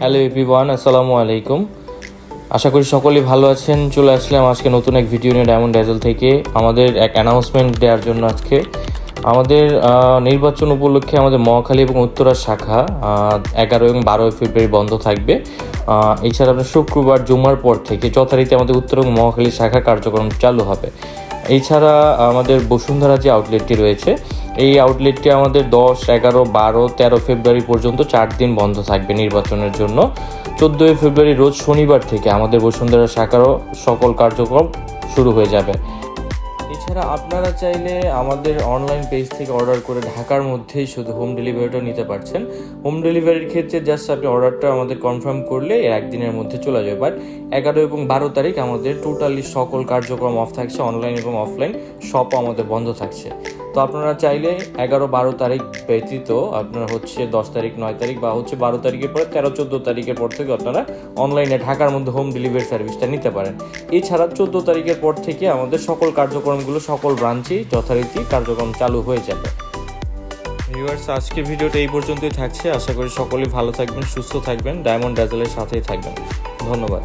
Hello everyone আসসালামু আলাইকুম আশা করি সকলেই ভালো আছেন। চলে আসলাম আজকে নতুন এক ভিডিও নিয়ে ডায়মন্ড ড্যাজেল থেকে। আমাদের এক অ্যানাউন্সমেন্ট দেওয়ার জন্য আজকে। আমাদের নির্বাচন উপলক্ষে আমাদের মহাখালী এবং উত্তরা শাখা এগারো এবং বারোই ফেব্রুয়ারি বন্ধ থাকবে। এছাড়া আপনার শুক্রবার, জুমার পর থেকে যথারীতি আমাদের উত্তর এবং মহাখালী শাখা কার্যক্রম চালু হবে। এছাড়া আমাদের বসুন্ধরা যে আউটলেটটি রয়েছে এই আউটলেটটি আমাদের দশ, এগারো, বারো, তেরো ফেব্রুয়ারি পর্যন্ত চার দিন বন্ধ থাকবে নির্বাচনের জন্য। চোদ্দোই ফেব্রুয়ারি রোজ শনিবার থেকে আমাদের বসুন্ধরা শাখারও সকল কার্যক্রম শুরু হয়ে যাবে। এছাড়া আপনারা চাইলে আমাদের অনলাইন পেজ থেকে অর্ডার করে ঢাকার মধ্যেই শুধু হোম ডেলিভারিটা নিতে পারছেন। হোম ডেলিভারির ক্ষেত্রে জাস্ট আপনি অর্ডারটা আমাদের কনফার্ম করলে একদিনের মধ্যে চলে যাবে। বাট এগারো এবং বারো তারিখ আমাদের টোটালি সকল কার্যক্রম অফ থাকছে অনলাইন এবং অফলাইন সবও আমাদের বন্ধ থাকছে। তো আপনারা চাইলে এগারো বারো তারিখ ব্যতীত আপনারা হচ্ছে দশ তারিখ, নয় তারিখ বা হচ্ছে বারো তারিখের পরে তেরো, চোদ্দ তারিখের পর থেকে আপনারা অনলাইনে ঢাকার মধ্যে হোম ডেলিভারি সার্ভিসটা নিতে পারেন। এছাড়া চোদ্দ তারিখের পর থেকে আমাদের সকল কার্যক্রমগুলো সকল ব্রাঞ্চেই যথারীতি কার্যক্রম চালু হয়ে যাবে। ভিউয়ার্স, আজকের ভিডিওটা এই পর্যন্তই থাকছে। আশা করি সকলেই ভালো থাকবেন, সুস্থ থাকবেন, ডায়মন্ড ড্যাজেলের সাথেই থাকবেন। ধন্যবাদ।